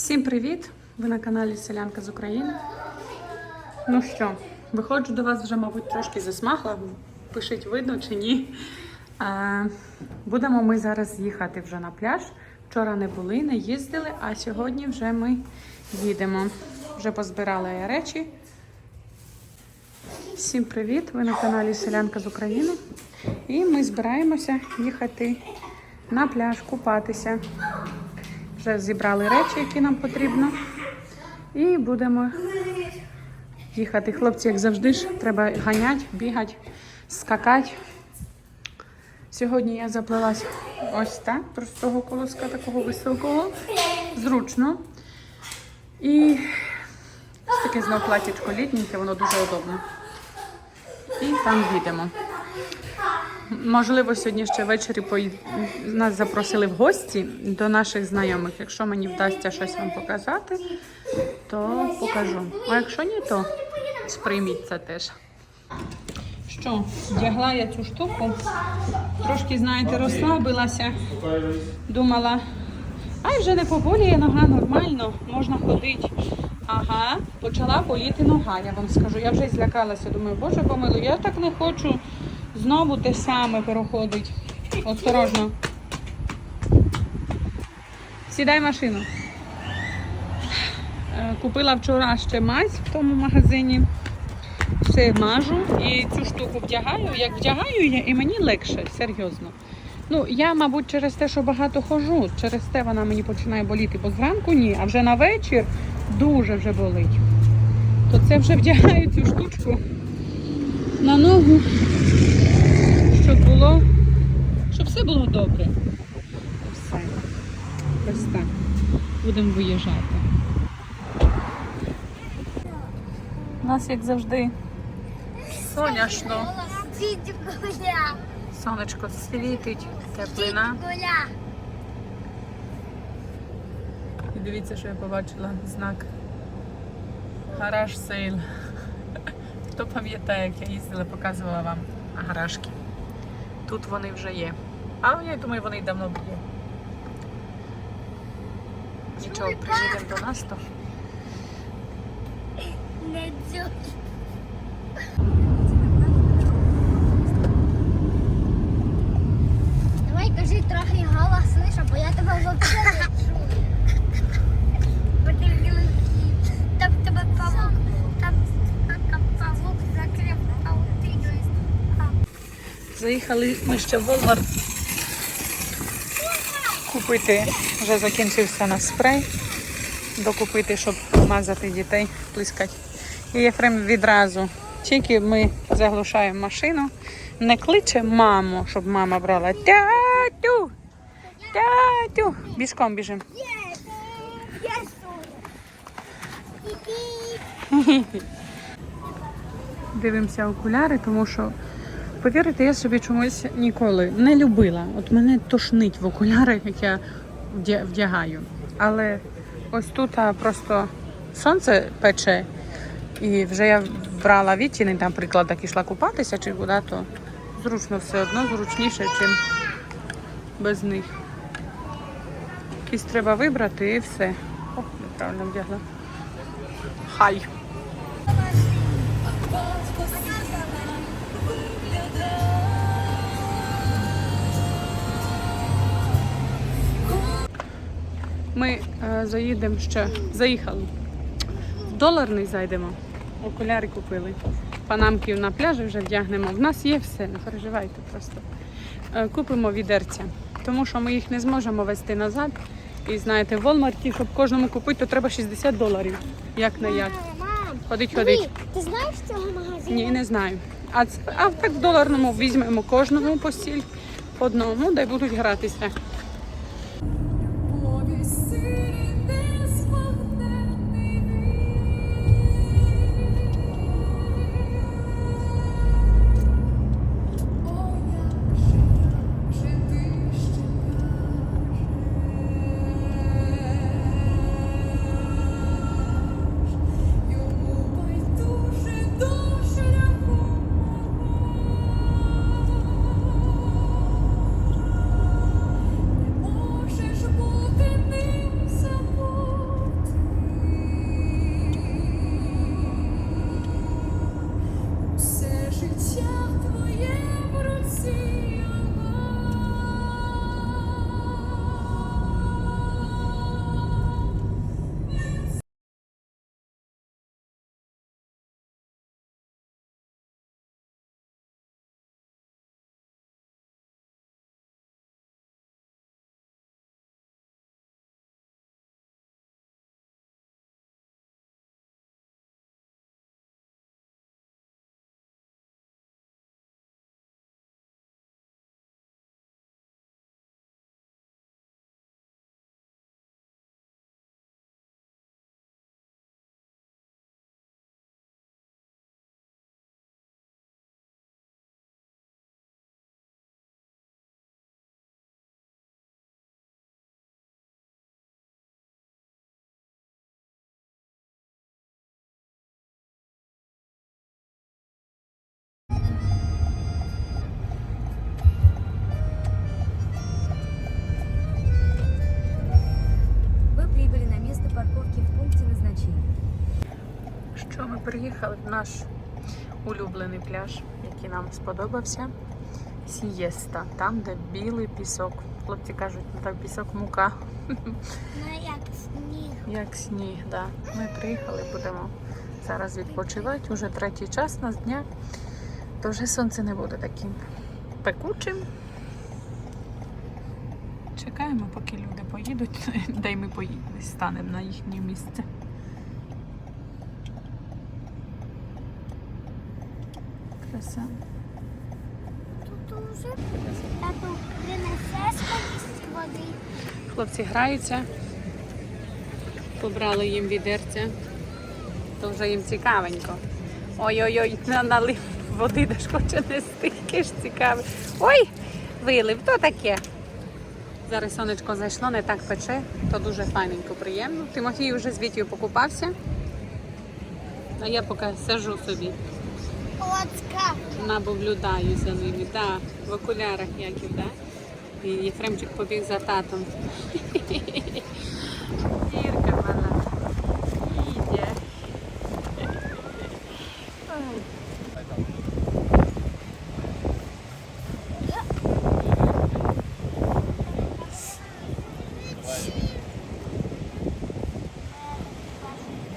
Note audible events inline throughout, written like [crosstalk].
Всім привіт! Ви на каналі Селянка з України. Ну що, виходжу до вас вже, мабуть, трошки засмагла. Пишіть, видно чи ні. Е, будемо ми зараз їхати вже на пляж. Вчора не були, не їздили, а сьогодні вже ми їдемо. Вже позбирала я речі. Всім привіт! Ви на каналі Селянка з України. І ми збираємося їхати на пляж, купатися. Вже зібрали речі, які нам потрібно. І будемо їхати. Хлопці, як завжди ж, треба ганяти, бігати, скакати. Сьогодні я заплелась ось так, простого колоска, такого високого, зручно. І ось таке знову платічко літненьке, воно дуже удобно. І там їдемо. Можливо, сьогодні ще ввечері пої- нас запросили в гості до наших знайомих. Якщо мені вдасться щось вам показати, то покажу. А якщо ні, то сприйміть це теж. Що, вдягла я цю штуку, трошки, знаєте, розслабилася, думала, ай вже не поболіє нога нормально, можна ходити. Ага, почала боліти нога, я вам скажу. Я вже злякалася, думаю, боже помилуй, я так не хочу знову те саме переходить. Осторожно. Сідай в машину. Е, Купила вчора ще мазь в тому магазині. Все мажу і цю штуку вдягаю. Як вдягаю я, і мені легше, серйозно. Ну, я, мабуть, через те, що багато хожу, через те вона мені починає боліти, бо зранку ні, а вже на вечір дуже вже болить. То це вже вдягаю цю штучку на ногу, було, щоб все було добре. Все. Ось. Будемо виїжджати. У нас, як завжди, гуля, Сонечко світить, теплина. І дивіться, що я побачила знак гараж сейл. Хто пам'ятає, як я їздила, показувала вам гаражки. Тут вони вже є. А я думаю, вони й давно б є. Нічого, приїдемо до нас, то Не. Давай кажи трохи голосніше, бо я тебе взагалі не чую. Бо ти глухий. Там тебе павук, там там павук закрив паутиною. Заїхали ми ще в Walmart купити. Вже закінчився на спрей. Докупити, щоб мазати дітей, плискати. І Єфрем відразу. Тільки ми заглушаємо машину, не кличе маму, щоб мама брала тятю, тятю. Бішком біжимо. Дивимося окуляри, тому що, повірите, я собі чомусь ніколи не любила. От мене тошнить в окуляри, як я вдягаю. Але ось тут просто сонце пече, і вже я брала відтіни, там приклад, так ішла купатися чи куди, то зручно все одно, зручніше, ніж без них. Якісь треба вибрати і все. О, неправильно вдягла. Хай. Ми е, заїдемо ще, заїхали. В доларний зайдемо. Окуляри купили. Панамки на пляжі вже вдягнемо. В нас є все, не переживайте просто. Е, купимо відерця, тому що ми їх не зможемо вести назад. І знаєте, в Walmart, щоб кожному купити, то треба 60 доларів. Як не як. Ходить, ходить. ти знаєш цього магазину? Ні, не знаю. А, це, а так в доларному візьмемо кожному постіль по одному, дай будуть гратися. Що ми приїхали в наш улюблений пляж, який нам сподобався. Сієста, там, де білий пісок. Хлопці кажуть, ну так пісок мука, Ну як сніг. як сніг. Да. Ми приїхали, будемо зараз відпочивати. Уже третій час на дня, то вже сонце не буде таким пекучим. Чекаємо, поки люди поїдуть, [laughs] де й ми поїдемо, станемо на їхнє місце. Краса. Тут уже тату принесе скорість води. Хлопці граються, побрали їм відерця, то вже їм цікавенько. Ой-ой-ой, налив води, де ж хоче нести, яке ж цікаве. Ой, вилив, то таке. Зараз сонечко зайшло, не так пече, то дуже файненько, приємно. Тимофій вже з Вітєю покупався, а я поки сижу собі, Оцка. наблюдаю за ними. Да, в окулярах яків, да? І Єфремчик побіг за татом. [laughs] Дірка мала. Їде.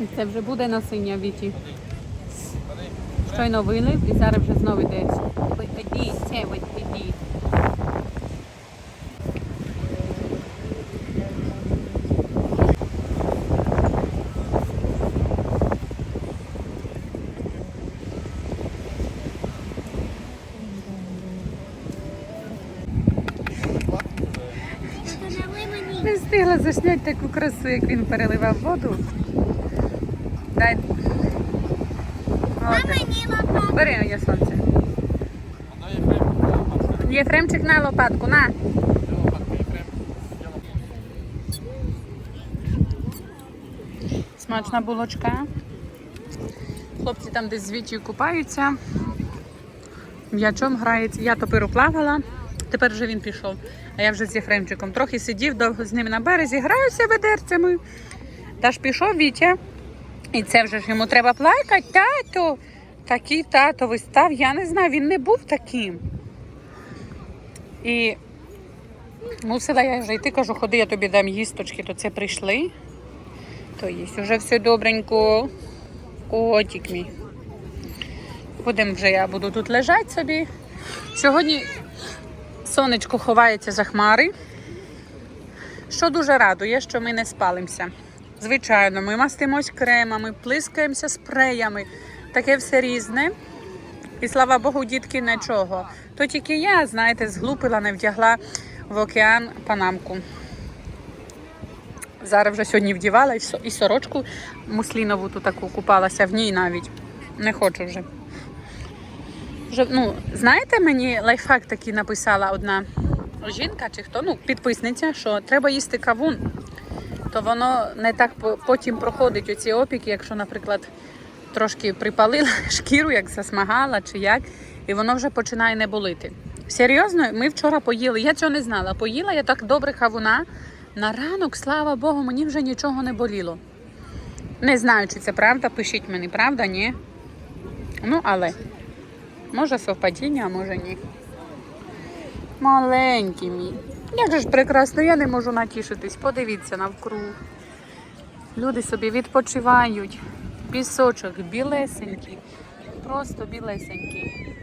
І Це вже буде насиння віті. Щойно вилив і зараз вже знову йде. Ведіть, це ведіть. Тато налий. Не встигла засняти таку красу, як він переливав воду. Дай. О, А так. мені лопату. Бери моє сонце. Єфремчик на лопатку, на. Смачна булочка. Хлопці там десь з купаються. М'ячом грається. Я топиру плавала. Тепер вже він пішов. А я вже з Єфремчиком трохи сидів довго з ним на березі, граюся ведерцями. Та ж пішов Вітя. І це вже ж йому треба плакати, тато. Такий татовий став, я не знаю, він не був таким. І мусила я вже йти, кажу, ходи, я тобі дам їсточки, то це прийшли. То їсть уже все добренько. Котик мій. Будемо вже я буду тут лежати собі. Сьогодні сонечко ховається за хмари. Що дуже радує, що ми не спалимося. Звичайно, ми мастимось кремами, плискаємося спреями. Таке все різне. І слава Богу, дітки нічого. То тільки я, знаєте, зглупила, не вдягла в океан панамку. Зараз вже сьогодні вдівала і сорочку муслінову ту таку купалася в ній навіть. Не хочу вже. вже ну, знаєте, мені лайфхак такий написала одна жінка чи хто, ну, підписниця, що треба їсти кавун то воно не так потім проходить оці опіки, якщо, наприклад, трошки припалила [laughs] шкіру, як засмагала чи як, і воно вже починає не болити. Серйозно, ми вчора поїли, я цього не знала. Поїла я так добре хавуна. На ранок, слава Богу, мені вже нічого не боліло. Не знаю, чи це правда, пишіть мені, правда, ні. Ну, але може совпадіння, а може ні. Маленький мій. Як же ж прекрасно, я не можу натішитись. Подивіться навкруг. Люди собі відпочивають. Пісочок білесенький, просто білесенький.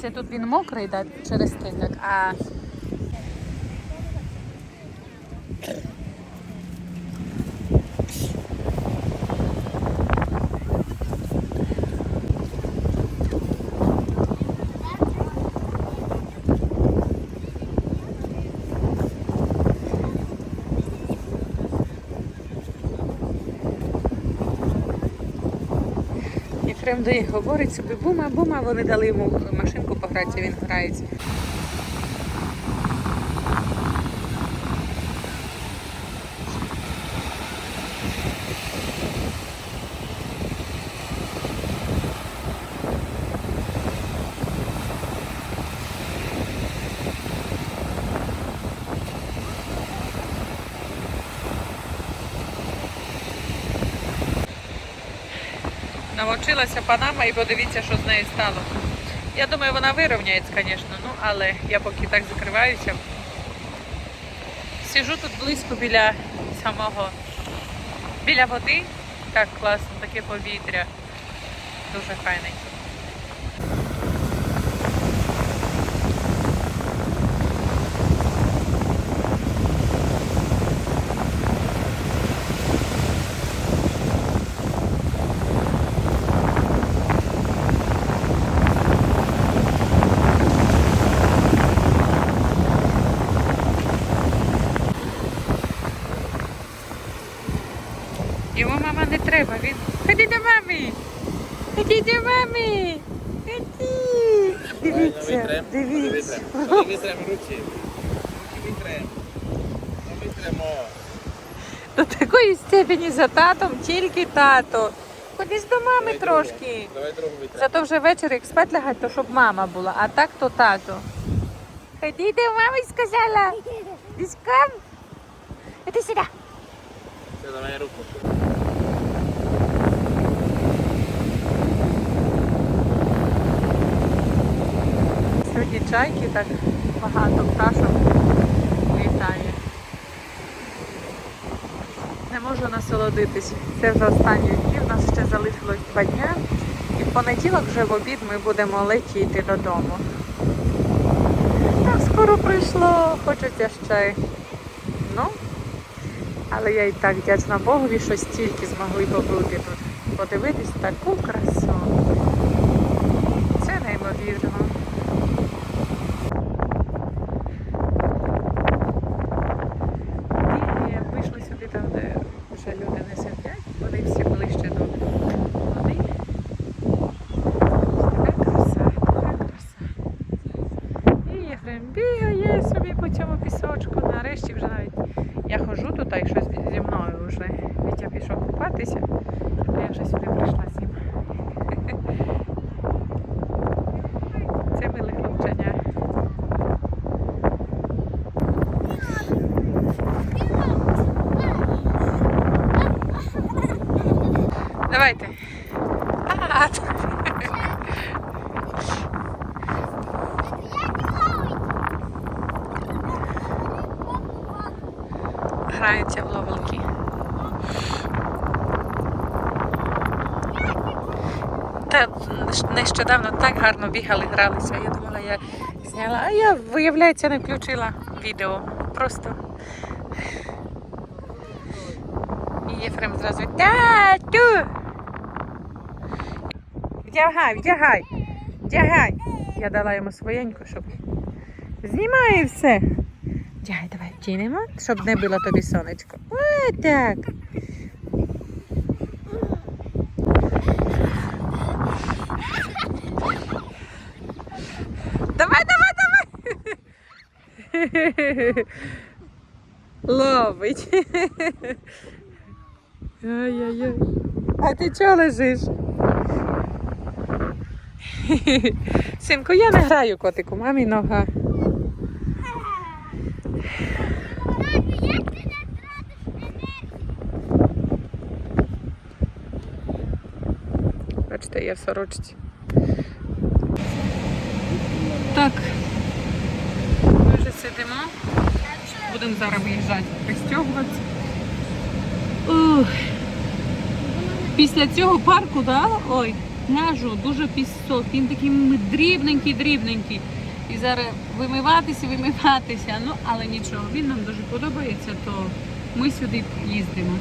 Це тут він мокрий, да, через тиждень, а Єфрем до їх говорить собі бума, бума, вони дали йому машинку погратися, він грається. Навчилася Панама і подивіться, що з нею стало. Я думаю, вона вирівняється, звісно, ну але я поки так закриваюся. Сижу тут близько біля самого біля води. Так класно, таке повітря. Дуже файненько. Йому мама не треба, він. Ходи до мами! Ходи до мами! Ходи! Дивіться, дивіться. Ми руки. Руки. До такої степені за татом тільки тато. Ходи ж до мами трошки. Давай другу. Зато вже ввечері як спать лягать, то щоб мама була, а так то тато. Ходи до мами, сказала. Дискам. Іди сюди. Все, давай руку. Сьогодні чайки так багато пташок літає. Не можу насолодитись. Це вже останні дні. У нас ще залишилось два дня. І в понеділок вже в обід ми будемо летіти додому. Так скоро прийшло, хочеться ще. Ну, але я і так вдячна Богові, що стільки змогли побути тут. Подивитись таку красу. Це неймовірно. І вийшли сюди там, де вже люди не сидять, вони всі ближче до води. Така краса, така краса. І Єфрем бігає собі по цьому пісочку. Нарешті вже навіть я ходжу тут, а й щось зі мною вже. Вітя пішов купатися, а я вже сюди прийшла з ним. Це миле хлопчання. Давайте. А, Граються в ловелки. Та нещодавно так гарно бігали, гралися. Я думала, я зняла, а я, виявляється, не включила відео. Просто. І Єфрем зразу тату. Вдягай, вдягай, вдягай. Я дала йому своєньку, щоб знімає все. Вдягай, давай втінемо, щоб не було тобі сонечко. О, так. Давай, давай, давай. Ловить. Ай-яй-яй. А ти чого лежиш? Синку, я не граю котику, мамі нога. Бачите, я в сорочці. Так. Ми вже сидимо. Будемо зараз виїжджати, пристягуватися. Ух. Після цього парку, да? ой, пляжу, дуже пісок. Він такий дрібненький, дрібненький. І зараз вимиватися, вимиватися. Ну, але нічого, він нам дуже подобається, то ми сюди їздимо.